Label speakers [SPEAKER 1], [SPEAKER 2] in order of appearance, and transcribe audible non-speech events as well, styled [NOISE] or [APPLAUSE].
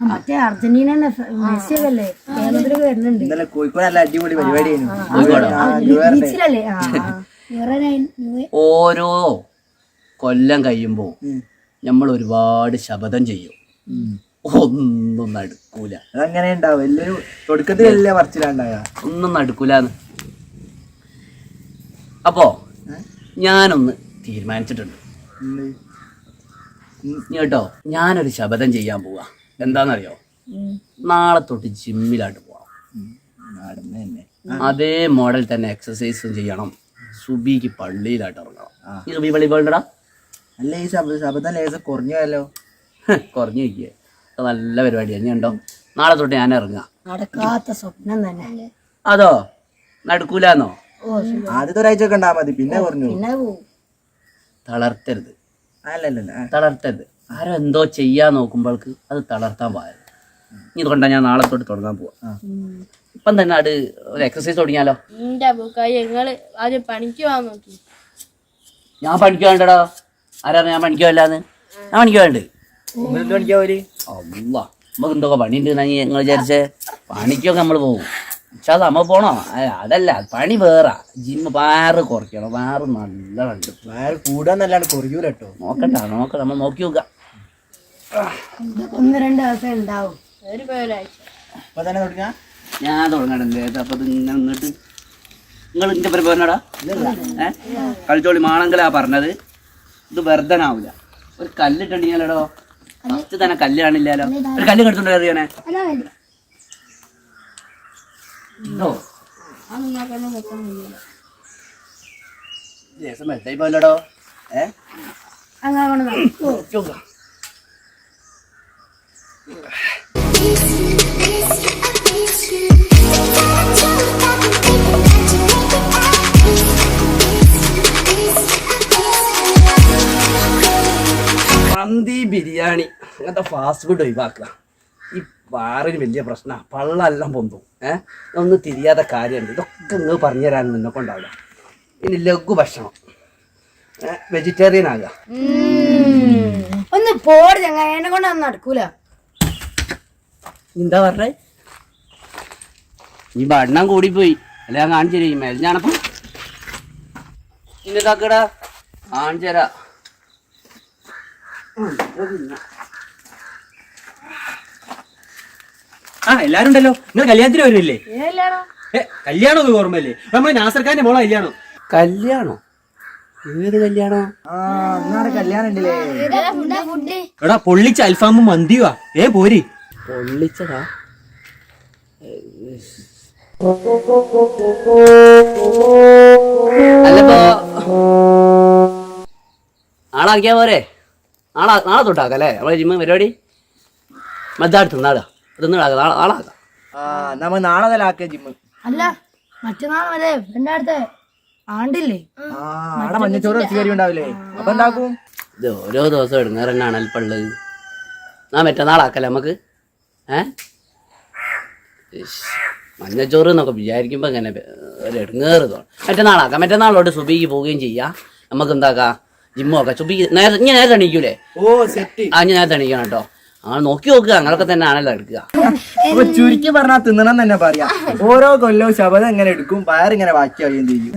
[SPEAKER 1] മറ്റേ Argentina Messi ഒക്കെ അല്ലേ കേരളത്തിലൊക്കെ വരുന്നുണ്ട്.
[SPEAKER 2] ഇന്നലെ കോഴിക്കോട് നല്ല അടിപൊളി പരിപാടിയായിരുന്നു.
[SPEAKER 3] കോഴിക്കോടോ?
[SPEAKER 2] ആ, [LAUGHS] ന്യൂ ഇയറിന്റെ.
[SPEAKER 3] ഓരോ കൊല്ലം
[SPEAKER 2] കഴിയുമ്പോ.
[SPEAKER 3] നമ്മൾ ഒരുപാട് ശബദം ചെയ്യും. ഒന്നും നടക്കൂല.
[SPEAKER 2] അതങ്ങനെ ഉണ്ടാവും പറച്ചിലുണ്ടായ?
[SPEAKER 3] ഒന്നും നടക്കൂല അപ്പോ ഞാനൊന്ന് തീരുമാനിച്ചിട്ടുണ്ട്. കേട്ടോ ഞാനൊരു ശബദം ചെയ്യാൻ പോവാ. എന്താണെന്നറിയോ നാളെ തൊട്ട് ജിമ്മിലായിട്ട് പോവാം
[SPEAKER 2] നടന്ന്
[SPEAKER 3] അതേ മോഡൽ തന്നെ എക്സസൈസും ചെയ്യണം. സുബിക്ക് പള്ളിയിലായിട്ട് ഇറങ്ങണം. ഈ സുബി പള്ളി പോകണ്ടടാ?
[SPEAKER 2] അല്ല ഈ ശബ്ദ ലേസം കുറഞ്ഞല്ലോ
[SPEAKER 3] കുറഞ്ഞു വയ്ക്കേ അത് നല്ല പരിപാടി ഞാൻ ഉണ്ടോ? നാളെ തൊട്ട് ഞാൻ ഇറങ്ങാം
[SPEAKER 1] നടക്കാത്ത സ്വപ്നം തന്നെ.
[SPEAKER 3] അതോ? നടക്കൂലെന്നോ?
[SPEAKER 2] ആദ്യത്തെ ഒരാഴ്ച ഒക്കെ ഉണ്ടാ മതി. പിന്നെ കുറഞ്ഞു
[SPEAKER 1] പോവും.
[SPEAKER 3] തളർത്തരുത്. തളർത്തരുത്. ആരോ എന്തോ ചെയ്യാൻ നോക്കുമ്പോൾക്ക് അത് തളർത്താൻ പാടില്ല. ഇനി ഇതുകൊണ്ടാണ് ഞാൻ നാളെ തൊട്ട് തുടങ്ങാൻ പോവാ. ഇപ്പം തന്നെ അത് ഒരു എക്സസൈസ് തുടങ്ങിയാലോ?
[SPEAKER 4] എന്റെ അബുക്കായി ഞങ്ങൾ ആദ്യം പണിക്ക് പോകാൻ നോക്കി.
[SPEAKER 3] ഞാൻ പണിക്ക് വേണ്ടടാ ആരാ ഞാൻ പണിക്ക് വല്ലാന്ന് ഞാൻ പണിക്ക് വേണ്ട അല്ല നമുക്ക് എന്തൊക്കെ പണിയുണ്ട് ഞങ്ങൾ വിചാരിച്ചേ? പണിക്കൊക്കെ നമ്മൾ പോകും പക്ഷെ അത് നമ്മൾ പോണോ? അതല്ല പണി വേറെ. ജിമ്മ് വയറ് കുറയ്ക്കണം വയറ് നല്ല കണ്ട്
[SPEAKER 2] വയറ് കൂടാന്നല്ലാണ്ട് കുറയൂല കേട്ടോ.
[SPEAKER 3] നോക്കണ്ട നോക്കണ്ട നമ്മൾ നോക്കി നോക്കാം.
[SPEAKER 1] ഒന്ന് രണ്ട് ദിവസം ഉണ്ടാവും.
[SPEAKER 4] ഒരു ഒരാഴ്ച
[SPEAKER 2] തന്നെ തുടങ്ങാ?
[SPEAKER 3] ഞാൻ തുടങ്ങണല്ലേ അപ്പൊ ഇത് ഇങ്ങനെ നിന്നിട്ട് നിങ്ങൾ ഇന്റെ പേര് പറഞ്ഞടാ? ഏ? കളിച്ചോളി മാണെങ്കിലാ പറഞ്ഞത്. ഇത് വെറുതനാവൂല. ഒരു കല്ലിട്ടുണ്ടെങ്കിലോ ഫസ്റ്റ് തന്നെ കല്ല് ഒരു കല്ല് കെടുത്തുണ്ടോ അറിയാനേ ഉണ്ടോ പോയല്ലോടോ ഏ?
[SPEAKER 1] അങ്ങനെ
[SPEAKER 3] മന്തി ബിരിയാണി അങ്ങനത്തെ ഫാസ്റ്റ് ഫുഡ് ഒഴിവാക്കുക. ഈ വാറിന് വലിയ പ്രശ്നമാണ് പള്ളെല്ലാം പൊന്തും. ഏഹ് ഒന്ന് തിരിയാത്ത കാര്യമുണ്ട് ഇതൊക്കെ നിങ്ങൾ പറഞ്ഞു തരാൻ നിന്നെ കൊണ്ടാവില്ല. ഇനി ലഘു ഭക്ഷണം. വെജിറ്റേറിയൻ ആകുക
[SPEAKER 1] ഒന്ന് പോട് എന്നെ കൊണ്ട് നടക്കൂല.
[SPEAKER 3] എന്താ പറഞ്ഞേ? ഈ വണ്ണം കൂടിപ്പോയി. അല്ല ഞാൻ കാണിച്ചു തരും ഈ മെലിഞ്ഞാണപ്പം ഇന്റെ താക്കടാ കാണിച്ചു തരാ
[SPEAKER 5] ആ എല്ലാരും ഉണ്ടല്ലോ. നിങ്ങൾ കല്യാണത്തിന് വരുന്നില്ലേ? ഏ കല്യാണം ഒക്കെ ഓർമ്മയില്ലേ? നമ്മൾ നാസർഖാന്റെ മോളെ കല്യാണം.
[SPEAKER 3] കല്യാണോ? ഏത് കല്യാണോ?
[SPEAKER 2] ആ എന്നാണ് കല്യാണം
[SPEAKER 5] എടാ പൊള്ളിച്ച അൽഫാമും മന്തിയുവാ. ഏ പോരി.
[SPEAKER 3] പൊള്ളിച്ചതാ? അല്ലപ്പോ ആളാക്കിയാ പോരെ? നാളെ നാളെ തൊട്ടാക്കാം അല്ലേ? നമ്മളെ ജിമ്മ് പരിപാടി? മദ്ദാട് തിന്നാടാ. തിന്നാടാക്കാം നാളെ നാളെ ആക്കാം.
[SPEAKER 2] ആ നമ്മ നാളെ തന്നെ ആക്കിയ ജിമ്മ്.
[SPEAKER 1] അല്ല മറ്റന്നാൾ വരെ എന്റെ അടുത്ത് ആണ്ടില്ലേ?
[SPEAKER 2] ആ ആടെ മഞ്ഞച്ചോറ് ഉണ്ടാവില്ലേ? അപ്പൊ എന്താക്കും?
[SPEAKER 3] ഇത് ഓരോ ദിവസം എടുങ്ങാറന്നാണ് അല്പള്ളത് നാ മറ്റന്നാളാക്കല്ലേ നമുക്ക് ഏ? മഞ്ഞച്ചോറ് എന്നൊക്കെ വിചാരിക്കുമ്പോൾ ഇങ്ങനെ ഒരു എടുങ്ങേറ് തോന്നും. മറ്റന്നാളാക്കാം മറ്റന്നാളോട്ട് സുബിക്ക് പോവുകയും ചെയ്യാം. നമുക്ക് എന്താക്കാം? ജിമ്മൊക്കെ സുബിക്ക് നേരത്തെ ഇങ്ങനെ നേരത്തെ എണീക്കൂലേ
[SPEAKER 2] ഓ സെറ്റ്.
[SPEAKER 3] ആ ഞാൻ നേരത്തെ എണീക്കണം കേട്ടോ. ആ നോക്കി നോക്കുക. അങ്ങനൊക്കെ തന്നെ ആണല്ലോ എടുക്കുക.
[SPEAKER 2] അപ്പൊ ചുരുക്കി പറഞ്ഞാൽ തിന്നണം തന്നെ പറയാ. ഓരോ കൊല്ലവും ശബദം എങ്ങനെ എടുക്കും വയറിങ്ങനെ ബാക്കിയാവുകയും ചെയ്യും.